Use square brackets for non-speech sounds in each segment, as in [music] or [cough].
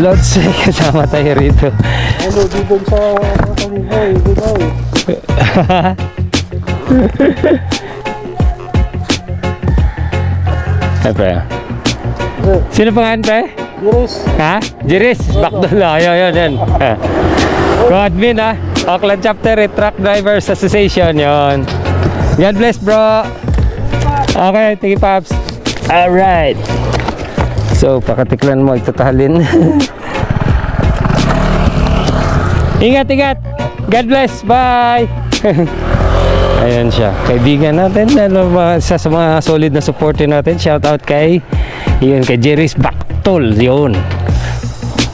Lods, [laughs] kasama tayo rito. Ano, dito sa kami ko, ito daw. Ay, pre. Sino pangalan, pre? Yes. Ha? Jiris, Bakdol. Ayun, ayun, ayun. Co-admin, ha? Auckland Chapter eh, Truck Drivers Association, yon. God bless, bro. Okay, thank you, Pops. Alright. So, pakatiklan mo, itatahalin. [laughs] ingat, ingat. God bless. Bye. [laughs] Ayan siya. Kaibigan natin. Ano, isa sa mga solid na supporter natin. Shout out kay yun, kay Jerry's Baktol. Yun.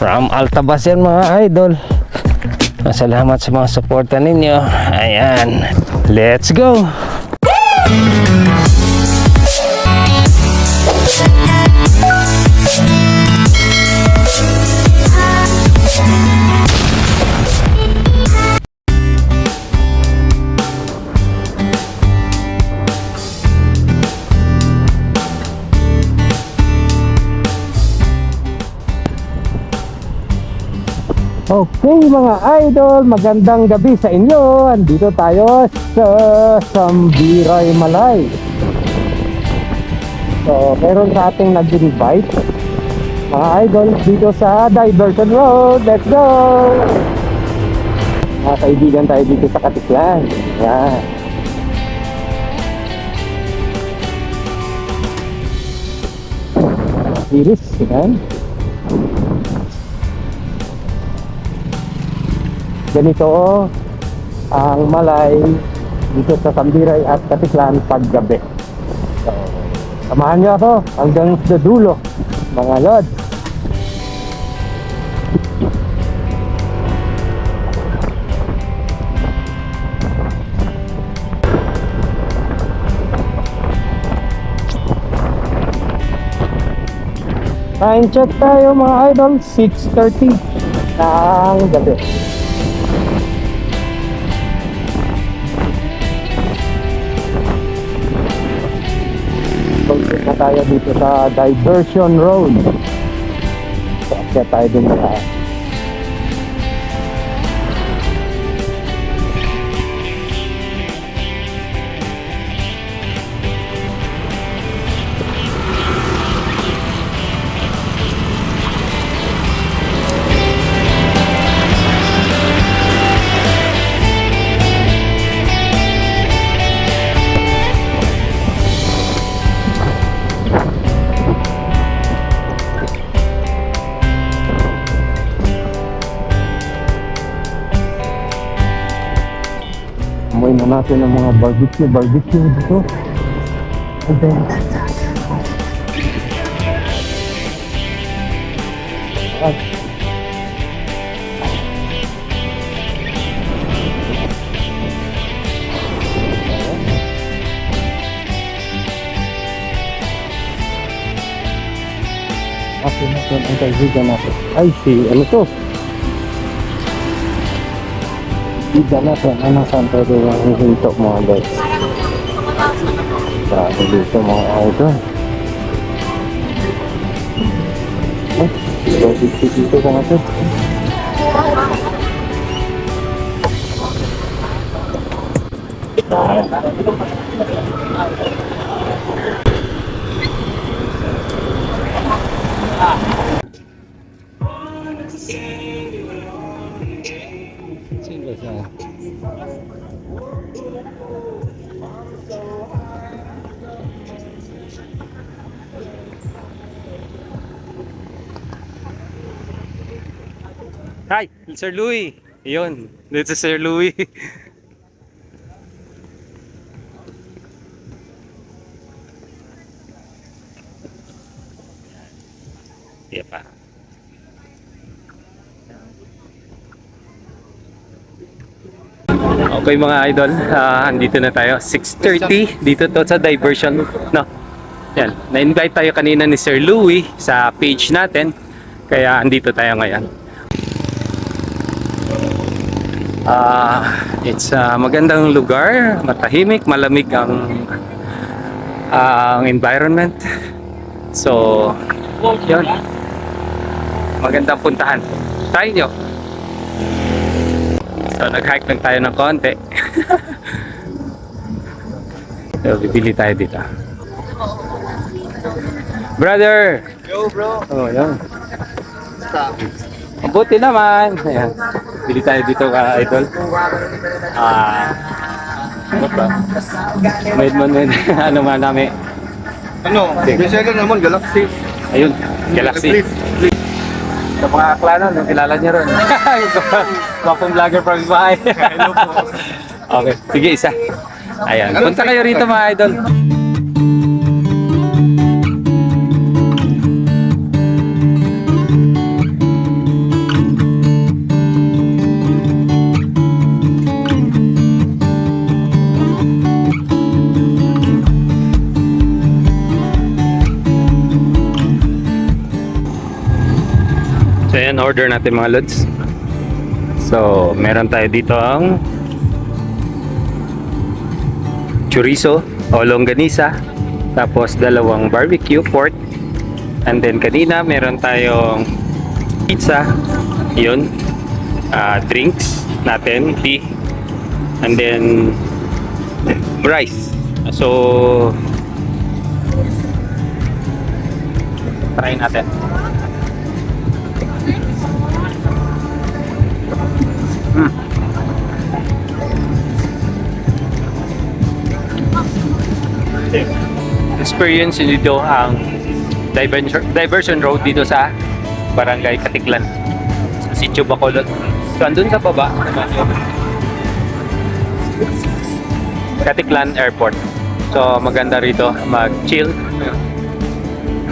From Altabas yan mga idol. Salamat sa mga suporta ninyo. Ayan. Let's go. Okay mga idol, magandang gabi sa inyo. Andito tayo sa Sambiray Malay. So, meron sa ating nag-invite. Mga idol, dito sa Diversion Road. Let's go! Mga kaibigan tayo dito sa Katiklan. Yan. Iris, yan. Ganito ang malay dito sa Sambiray at Katiklan paggabi. So, samahan niyo ako hanggang sa dulo, mga lod. Time check tayo mga idol, 6.30 ng gabi. Tayo dito sa Diversion Road. So, akyat tayo dun sa Amoy na natin ang mga barbecue, barbecue dito. Okay. At Akin natin ang kaibigan natin. Ay, si ano to? Ida natin, ano saan tayo yung hinto mga guys? Grabe dito mga idol. Ay, so dito dito ka natin. Sino Hi, Sir Louie. Yun, dito si Sir Louie. [laughs] Iya pa. Okay mga idol, ah, andito na tayo. 6.30 dito to sa diversion. No. Yan, na-invite tayo kanina ni Sir Louie sa page natin. Kaya andito tayo ngayon. Ah, it's a magandang lugar, matahimik, malamig ang ang environment. So, yun. magandang puntahan. Try nyo. So, nag-hike lang tayo ng konti. [laughs] so, bibili tayo dito. Brother! Yo bro. Oh, yan. Stop. Mabuti naman. Ayan. Bili tayo dito ka, idol. Ah. ano ba? Made man din. [laughs] ano man namin. Ano? May second naman, Galaxy. Ayun. Galaxy. Sa mga aklano, nung kilala niyo ron. Gwapong [laughs] vlogger from bahay. Hello po. [laughs] okay. Sige, isa. Ayan. Punta kayo rito mga idol. So yan, order natin mga lods. So, meron tayo dito ang chorizo o longganisa. Tapos dalawang barbecue pork. And then kanina meron tayong pizza. Yun. Ah, drinks natin. Tea. And then rice. So, try natin. Experience dito ang diversion, road dito sa Barangay Katiklan Sitio Bacolod. So, andun sa baba naman yung Katiklan Airport. So, maganda rito mag-chill.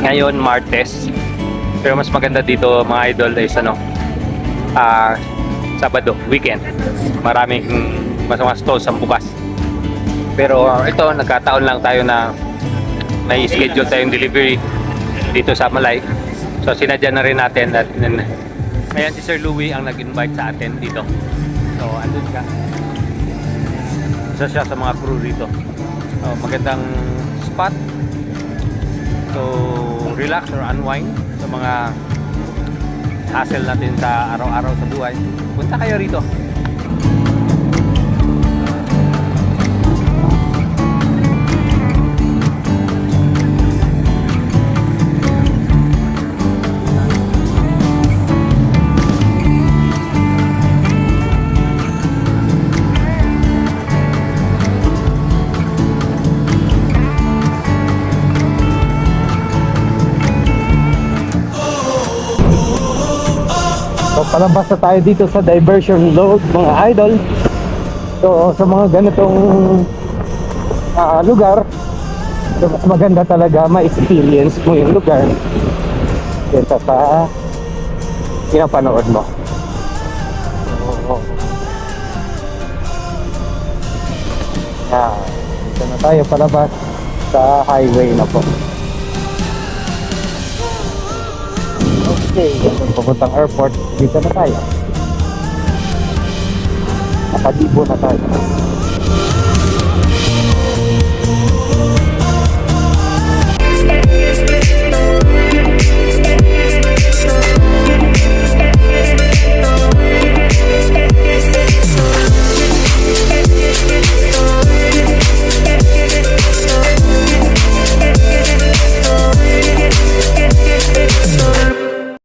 Ngayon, Martes. Pero mas maganda dito mga idol is ano, ah Sabado, weekend. Maraming mas mga stalls ang bukas. Pero ito, nagkataon lang tayo na may schedule tayong delivery dito sa Malay. So sinadya na rin natin at ngayon si Sir Louie ang nag-invite sa atin dito. So andun ka. Isa siya sa mga crew dito. So, magandang spot. So relax or unwind sa mga hassle natin sa araw-araw sa buhay. Punta kayo rito. Palabas na tayo dito sa diversion load mga idol. So sa mga ganitong ah, lugar, so, mas maganda talaga ma-experience mo yung lugar kaysa sa pinapanood mo. So, ah, dito na tayo palabas sa highway na po. Okay, kung papuntang airport, dito na tayo. Nakadibo na tayo.